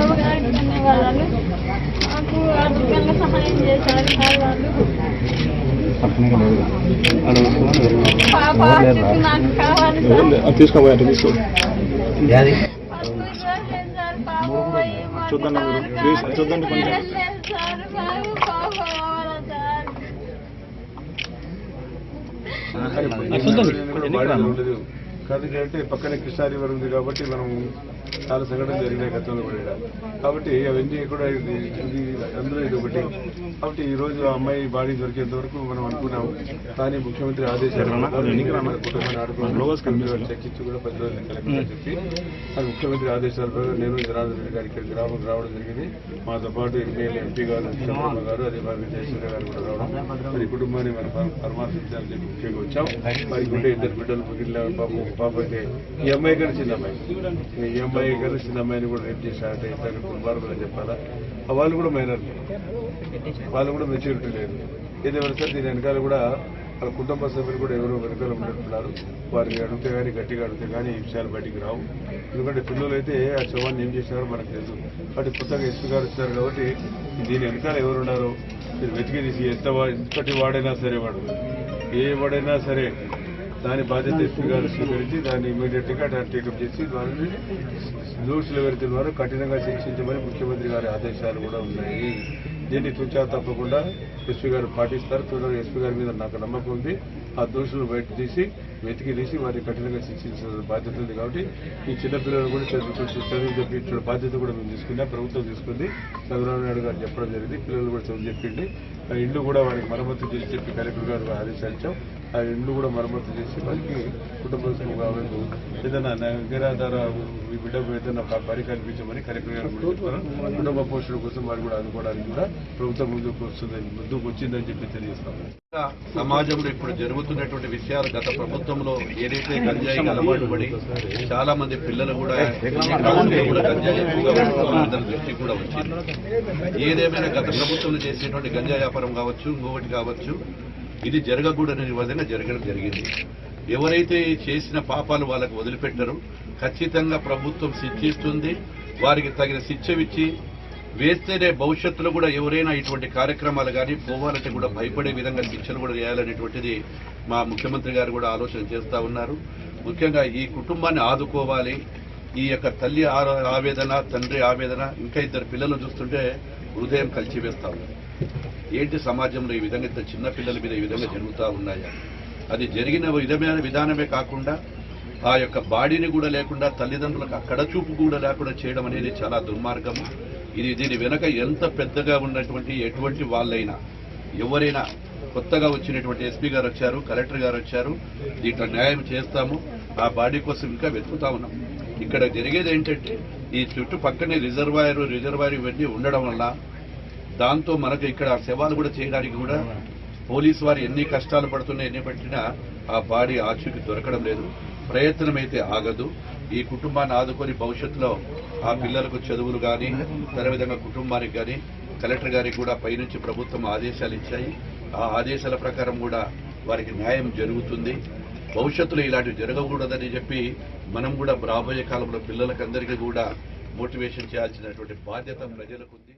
మరి బాబు గారికి ధన్యవాదాలు నాకు ఆర్థికంగా సహాయం చేశారు సార్ వాళ్ళు పాప నాకు కావాలి సార్ తీసుకోబోయే తీసుకో చూద్దాం ప్లీజ్ చూద్దండి కొంచెం. అంటే పక్కనే కృష్ణా రివర్ ఉంది కాబట్టి మనం చాలా సంఘటన జరిగినాయి గతంలో కూడా. కాబట్టి అవన్నీ కూడా ఇది అందులో ఇది ఒకటి. కాబట్టి ఈ రోజు ఆ అమ్మాయి బాడీ దొరికేంత వరకు మనం అనుకున్నాం కానీ ముఖ్యమంత్రి ఆదేశాలు మన కుటుంబాన్ని ఆడుకోవాలి చర్చించి కూడా పది రోజులు కలెక్టర్ చెప్పి అది ముఖ్యమంత్రి ఆదేశాల ప్రకారం నేను జనార్దన్ రెడ్డి గారి ఇక్కడికి రావడం రావడం జరిగింది. మాతో పాటు ఎమ్మెల్యే ఎంపీ గారు చంద్రబాబు గారు అదే మరి జయసూర్య గారు కూడా రావడం. మరి కుటుంబాన్ని మరి పర- పరామర్శించాలని చెప్పి ముఖ్యంగా వచ్చాం. వారికి ఉండే ఇద్దరు బిడ్డలు పాప పాప ఈ అమ్మాయి కానీ చిన్న అమ్మాయి. ఈ అమ్మాయి కానీ చిన్న అమ్మాయిని కూడా రేపు చేశారంటే ఇద్దరు కుమారులు చెప్పాలా? వాళ్ళు కూడా మైనర్ వాళ్ళు కూడా మెచ్యూరిటీ లేదు. ఏదేమైనా సరే? దీని వెనకాల కూడా వాళ్ళ కుటుంబ సభ్యులు కూడా ఎవరో వెనకాల ఉన్నట్టున్నారు వారిని అడిగితే కానీ గట్టిగా అడిగితే కానీ ఈ విషయాలు బయటికి రావు. ఎందుకంటే పిల్లలు అయితే ఆ శవాన్ని ఏం చేశారో మనకు తెలుసు. కాబట్టి కొత్తగా ఎస్పీ గారు వచ్చారు కాబట్టి దీని వెనకాల ఎవరున్నారో మీరు వెతికి తీసి ఎంత ఎంతటి వాడైనా సరే వాడు. ఏ వాడైనా సరే దాని బాధ్యత ఎస్పీ గారు స్వీకరించి దాన్ని ఇమీడియట్గా టేకప్ చేసి వారిని దోషులు ఎవరైతే వారు కఠినంగా శిక్షించమని ముఖ్యమంత్రి గారి ఆదేశాలు కూడా ఉన్నాయి. దీన్ని తుచా తప్పకుండా ఎస్పీ గారు పాటిస్తారు. త్వరగా ఎస్పీ గారి మీద నాకు నమ్మకం ఉంది. ఆ దోషులు బయట తీసి వెతికి తీసి వారిని కఠినంగా శిక్షించాల్సిన బాధ్యత ఉంది కాబట్టి ఈ చిన్నపిల్లలు కూడా చదువు చదువు చెప్పించిన బాధ్యత కూడా మేము తీసుకున్నా ప్రభుత్వం తీసుకుంది. చంద్రబాబు నాయుడు గారు చెప్పడం జరిగింది. పిల్లలు కూడా చదువు చెప్పింది. ఇల్లు కూడా వారికి మరమ్మతు చేసి చెప్పి కలెక్టర్ గారు ఆదేశించాం ఆ ఇండ్లు కూడా మరమ్మతు చేసి వాళ్ళకి కుటుంబ కావచ్చు ఏదైనా నిరాధార ఈ బిడ్డకు ఏదైనా ప- పని కల్పించమని కలెక్టర్ కుటుంబ పోషణ కోసం వారు కూడా అనుకోవడానికి కూడా ప్రభుత్వం ముందుకు వస్తుందని ముందుకు వచ్చిందని చెప్పి తెలియజేస్తాము. సమాజంలో ఇప్పుడు జరుగుతున్నటువంటి విషయాలు గత ప్రభుత్వంలో ఏదైతే గంజాయి అలవాటు పడి చాలా మంది పిల్లలు కూడా కూడా గంజాయి అందరి కూడా వచ్చింది. ఏదేమైనా గత ప్రభుత్వంలో చేసేటువంటి గంజాయి వ్యాపారం కావచ్చు ఇంకొకటి కావచ్చు ఇది జరగకూడని విధంగా జరగడం జరిగింది. ఎవరైతే చేసిన పాపాలు వాళ్ళకు వదిలిపెట్టరు ఖచ్చితంగా ప్రభుత్వం శిక్షిస్తుంది వారికి తగిన శిక్షవిచ్చి వేస్తేనే భవిష్యత్తులో కూడా ఎవరైనా ఇటువంటి కార్యక్రమాలు కానీ పోవాలంటే కూడా భయపడే విధంగా శిక్షలు కూడా చేయాలనేటువంటిది మా ముఖ్యమంత్రి గారు కూడా ఆలోచన చేస్తూ ఉన్నారు. ముఖ్యంగా ఈ కుటుంబాన్ని ఆదుకోవాలి. ఈ యొక్క తల్లి ఆ- ఆవేదన తండ్రి ఆవేదన ఇంకా ఇద్దరు పిల్లలు చూస్తుంటే హృదయం కలిచివేస్తా ఉంది. ఏంటి సమాజంలో ఈ విధంగా ఇంత చిన్న పిల్లల మీద ఈ విధంగా జరుగుతూ ఉన్నాయా? అది జరిగిన విధమైన విధానమే కాకుండా ఆ యొక్క బాడీని కూడా లేకుండా తల్లిదండ్రులకు అక్కడ చూపు కూడా లేకుండా చేయడం అనేది చాలా దుర్మార్గము. ఇది దీని వెనక ఎంత పెద్దగా ఉన్నటువంటి ఎటువంటి వాళ్ళైనా ఎవరైనా కొత్తగా వచ్చినటువంటి ఎస్పీ గారు వచ్చారు కలెక్టర్ గారు వచ్చారు దీంట్లో న్యాయం చేస్తాము ఆ బాడీ కోసం ఇంకా వెతుకుతా ఉన్నాం. ఇక్కడ జరిగేది ఏంటంటే ఈ చుట్టుపక్కనే రిజర్వాయర్ రిజర్వాయర్ ఇవన్నీ ఉండడం వల్ల దాంతో మనకు ఇక్కడ శవాలు కూడా చేయడానికి కూడా పోలీసు వారు ఎన్ని కష్టాలు పడుతున్నా ఎన్ని పట్టినా ఆ బాడీ ఆచూకి దొరకడం లేదు. ప్రయత్నం అయితే ఆగదు. ఈ కుటుంబాన్ని ఆదుకొని భవిష్యత్తులో ఆ పిల్లలకు చదువులు కానీ విధంగా కుటుంబానికి కానీ కలెక్టర్ గారికి కూడా పైనుంచి ప్రభుత్వం ఆదేశాలు ఇచ్చాయి. ఆ ఆదేశాల ప్రకారం కూడా వారికి న్యాయం జరుగుతుంది. భవిష్యత్తులో ఇలాంటివి జరగకూడదని చెప్పి మనం కూడా రాబోయే కాలంలో పిల్లలకందరికీ కూడా మోటివేషన్ చేయాల్సినటువంటి బాధ్యత ప్రజలకు ఉంది.